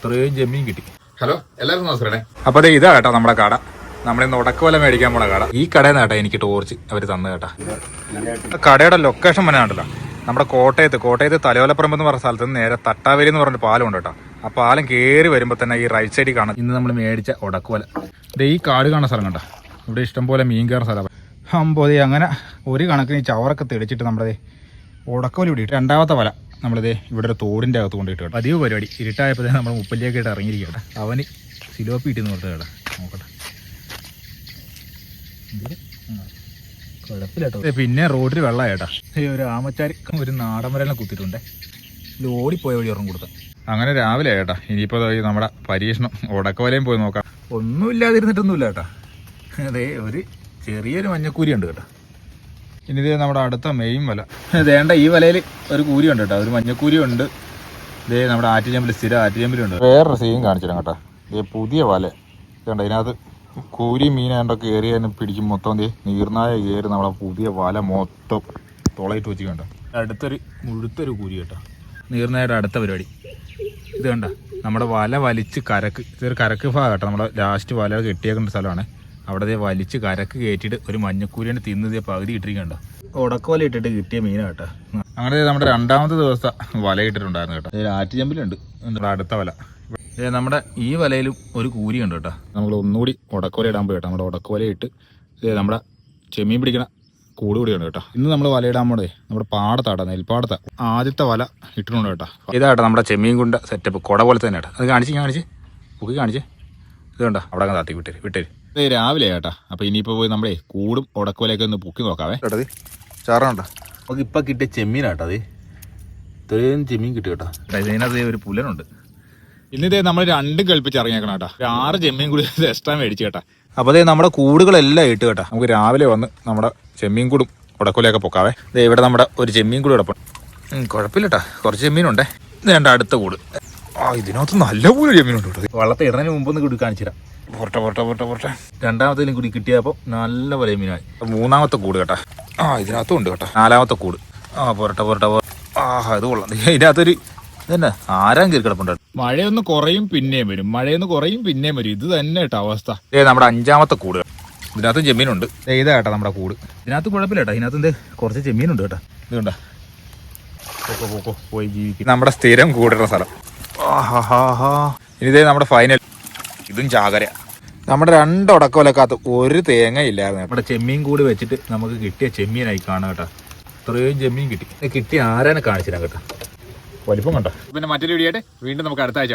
ഇത്രയും ജമ്മീൻ കിട്ടി. ഹലോ എല്ലാവരും നമസ്കാരം അപ്പൊ അതെ ഇതാ കേട്ടോ നമ്മുടെ കട. നമ്മളിന്ന് ഉടക്കുവല മേടിക്കാൻ പോണ കട. ഈ കടയിൽ നിന്ന് കേട്ടോ എനിക്ക് ടോർച്ച് അവർ തന്നു കേട്ടാ. കടയുടെ ലൊക്കേഷൻ മനസ്സിലാണ്ടല്ലോ നമ്മുടെ കോട്ടയത്ത് കോട്ടയത്ത് തലയോലപ്പറമ്പ് എന്ന് പറഞ്ഞ സ്ഥലത്ത് നേരെ തട്ടാവേലി എന്ന് പറഞ്ഞ പാലം ഉണ്ട് കേട്ടോ. ആ പാലം കയറി വരുമ്പോൾ തന്നെ ഈ റൈറ്റ് സൈഡിൽ കാണാം. ഇന്ന് നമ്മൾ മേടിച്ച ഉടക്കുവല ഇത് ഈ കാട് കാണുന്ന സ്ഥലം കണ്ടോ? ഇവിടെ ഇഷ്ടംപോലെ മീൻ കയറുന്ന സ്ഥലമാണ് അമ്പോ ദേ അങ്ങനെ ഒരു കണക്കിന് ഈ ചവറൊക്കെ തെളിച്ചിട്ട് നമ്മുടെ ദേ ഉടക്കോല ഇവിടെ രണ്ടാമത്തെ വല. നമ്മളിതേ ഇവിടെ ഒരു തോടിന്റെ അകത്ത് കൊണ്ടിട്ട് കേട്ടോ. പതിവ് പരിപാടി. ഇരുട്ടായപ്പോൾ നമ്മൾ മുപ്പല്ലിയൊക്കെ ആയിട്ട് ഇറങ്ങിയിരിക്കട്ടെ അവന് സിലോപ്പി ഇട്ടെന്ന് പറഞ്ഞിട്ട് കേട്ടോ. നോക്കട്ടെ. കുഴപ്പമില്ല പിന്നെ റോഡിൽ വെള്ളം ചേട്ടാ ഒരു ആമച്ചാരി ഒരു നാടൻ വരെല്ലാം കുത്തിയിട്ടുണ്ടേ. ഓടിപ്പോയ വഴി ഉറങ്ങും കൊടുത്ത. അങ്ങനെ രാവിലെ ചേട്ടാ ഇനിയിപ്പോൾ ഈ നമ്മുടെ പരീക്ഷണം ഉടക്കവലയും പോയി നോക്കാം. ഒന്നുമില്ലാതിരുന്നിട്ടൊന്നുമില്ല ചേട്ടാ അതെ ഒരു ചെറിയൊരു മഞ്ഞക്കൂരി ഉണ്ട് കേട്ടോ. ഇനി ഇതേ നമ്മുടെ അടുത്ത മെയിൻ വല. വേണ്ട ഈ വലയിൽ ഒരു കൂരി ഉണ്ട് കേട്ടോ ഒരു മഞ്ഞക്കൂരി ഉണ്ട്. ഇതേ നമ്മുടെ ആറ്റുചമ്പൽ സ്ഥിരം ആറ്റുചമ്പലുണ്ട് വേറൊരു സീൻ കാണിച്ചിരുന്നു കേട്ടോ. ഇതേ പുതിയ വല. ഇതുണ്ട് ഇതിനകത്ത് കൂരി മീൻ കയറി അതിന് പിടിക്കും മൊത്തം ദേ നീർനായ കയറി നമ്മുടെ പുതിയ വല മൊത്തം തുളയിട്ട് വെച്ചിട്ടുണ്ട് അടുത്തൊരു മുഴുത്തൊരു കൂരി കേട്ടോ. നീർനായുടെ അടുത്ത പരിപാടി. ഇത് കണ്ട നമ്മുടെ വല വലിച്ച് കരക്ക്. ഇതൊരു കരക്ക് ഭാഗം കേട്ടോ നമ്മുടെ ലാസ്റ്റ് വല കെട്ടിയേക്കുന്ന സ്ഥലമാണ്. അവിടെ വലിച്ച് കരക്ക് കയറ്റിയിട്ട് ഒരു മഞ്ഞക്കൂരിനെ തിന്നത് പകുതി ഇട്ടിരിക്കണ്ട? ഉടക്കോല ഇട്ടിട്ട് കിട്ടിയ മീനാ കേട്ടോ. അങ്ങനെ നമ്മുടെ രണ്ടാമത്തെ ദിവസം വല ഇട്ടിട്ടുണ്ടായിരുന്നു കേട്ടോ. ദേ ആറ്റുചമ്പിലുണ്ട് നമ്മുടെ അടുത്ത വല. നമ്മുടെ ഈ വലയിലും ഒരു കൂരി ഉണ്ട് കേട്ടോ. നമ്മൾ ഒന്നുകൂടി ഉടക്കോല ഇടാൻ പോയി കേട്ടോ. നമ്മുടെ ഉടക്കോല ഇട്ട് നമ്മുടെ ചെമ്മീൻ പിടിക്കണ കൂട് കൂടിയാണ് കേട്ടോ. ഇന്ന് നമ്മൾ വല ഇടാൻ പോണേ നമ്മുടെ പാടത്താട്ടോ നെൽപ്പാടത്ത. ആദ്യത്തെ വല ഇട്ടിട്ടുണ്ട് കേട്ടോ. ഇതാട്ടോ നമ്മുടെ ചെമ്മീൻ കുണ്ട സെറ്റപ്പ് കുട പോലെ തന്നെ കേട്ടോ. അത് കാണിച്ച് കാണിച്ച്. പൊക്കി കാണിച്ച്. ഇത് കണ്ടോ? അവിടെ അങ്ങ് താത്തി വിട്ടേര് വിട്ടേര്. രാവിലെ ചേട്ടാ അപ്പൊ ഇനിയിപ്പോ പോയി നമ്മളെ കൂടും ഉടക്കോലൊക്കെ ഒന്ന് പൊക്കി നോക്കാവേ. ചാറാണ്ടോ നമുക്ക് ഇപ്പൊ കിട്ടിയ ചെമ്മീനാട്ടോ അത് ഇത്രയും ചെമ്മീൻ കിട്ടി കേട്ടോ. ഇതിനകത്ത് ഒരു പുലനുണ്ട് ഇന്നിതേ നമ്മൾ രണ്ടും കളിപ്പിച്ച് ഇറങ്ങിയേക്കണം കേട്ടോ. ഒരു ആറ് ചെമ്മീൻ കൂടി എക്സ്ട്രാ മേടിച്ചു കേട്ടാ. അപ്പൊ അതേ നമ്മുടെ കൂടുകളെല്ലാം ഇട്ട് കേട്ടാ. നമുക്ക് രാവിലെ വന്ന് നമ്മുടെ ചെമ്മീൻ കൂടും ഉടക്കുലൊക്കെ പൊക്കാവേ. ദേ ഇവിടെ നമ്മുടെ ഒരു ചെമ്മീൻ കൂടി കിടപ്പുണ്ട് കുഴപ്പമില്ല കേട്ടാ. കുറച്ച് ചെമ്മീനുണ്ടേ. ഇത് വേണ്ട അടുത്ത കൂട്. ഇതിനകത്ത് നല്ല പോലെ ചെമ്മീനുണ്ട് കേട്ടോ. വള്ളത്തെ ഇടുന്നതിന് മുമ്പൊന്ന് കൂടി കാണിച്ചു തരാം പോട്ടെ പോട്ടെ പോട്ടെ രണ്ടാമത്തേലും കൂടി കിട്ടിയപ്പോൾ നല്ല പോലെ മീനായി മൂന്നാമത്തെ കൂട് കേട്ടാ. ആ ഇതിനകത്തും ഉണ്ട് കേട്ടോ. നാലാമത്തെ കൂട്. ആ പോരട്ടെ പോരട്ടെ. ആ ഇത് കൊള്ളാം. ഇതിനകത്തൊരു ഇതന്നെ ആരാം കയറി കിടപ്പുണ്ട്? മഴയൊന്ന് കുറയും പിന്നെയും വരും. മഴയൊന്ന് കുറയും പിന്നെയും വരും. ഇത് തന്നെ കേട്ടോ അവസ്ഥ. ഏ നമ്മുടെ അഞ്ചാമത്തെ കൂട്. ഇതിനകത്തും ചെമ്മീനുണ്ട് ദേ, ഇതാ കേട്ടോ നമ്മുടെ കൂട്. ഇതിനകത്ത് കുഴപ്പമില്ല കേട്ടോ. ഇതിനകത്ത് എന്ത്? കുറച്ച് ചെമ്മീനുണ്ട് കേട്ടോ. ഇത് കണ്ടോ പോക്കോ പോക്കോ പോയി ജീവിക്കും. നമ്മുടെ സ്ഥിരം കൂടുന്ന സ്ഥലം. ആഹാഹാഹാ. ഇനി നമ്മുടെ ഫൈനൽ ഇതും ചാകര. നമ്മുടെ രണ്ട് ഉടക്കോലക്കകത്ത് ഒരു തേങ്ങ ഇല്ലായിരുന്നു നമ്മുടെ ചെമ്മീൻ കൂടി വെച്ചിട്ട് നമുക്ക് കിട്ടിയ ചെമ്മീനായി കാണാം കേട്ടോ. ഇത്രയും ചെമ്മീൻ കിട്ടി. കിട്ടി കിട്ടിയ ആരാനെ കാണിച്ചു കേട്ടോ? വലിപ്പം കണ്ടോ? പിന്നെ മറ്റൊരു വീഡിയോ ആയിട്ട് വീണ്ടും നമുക്ക് അടുത്ത ആഴ്ച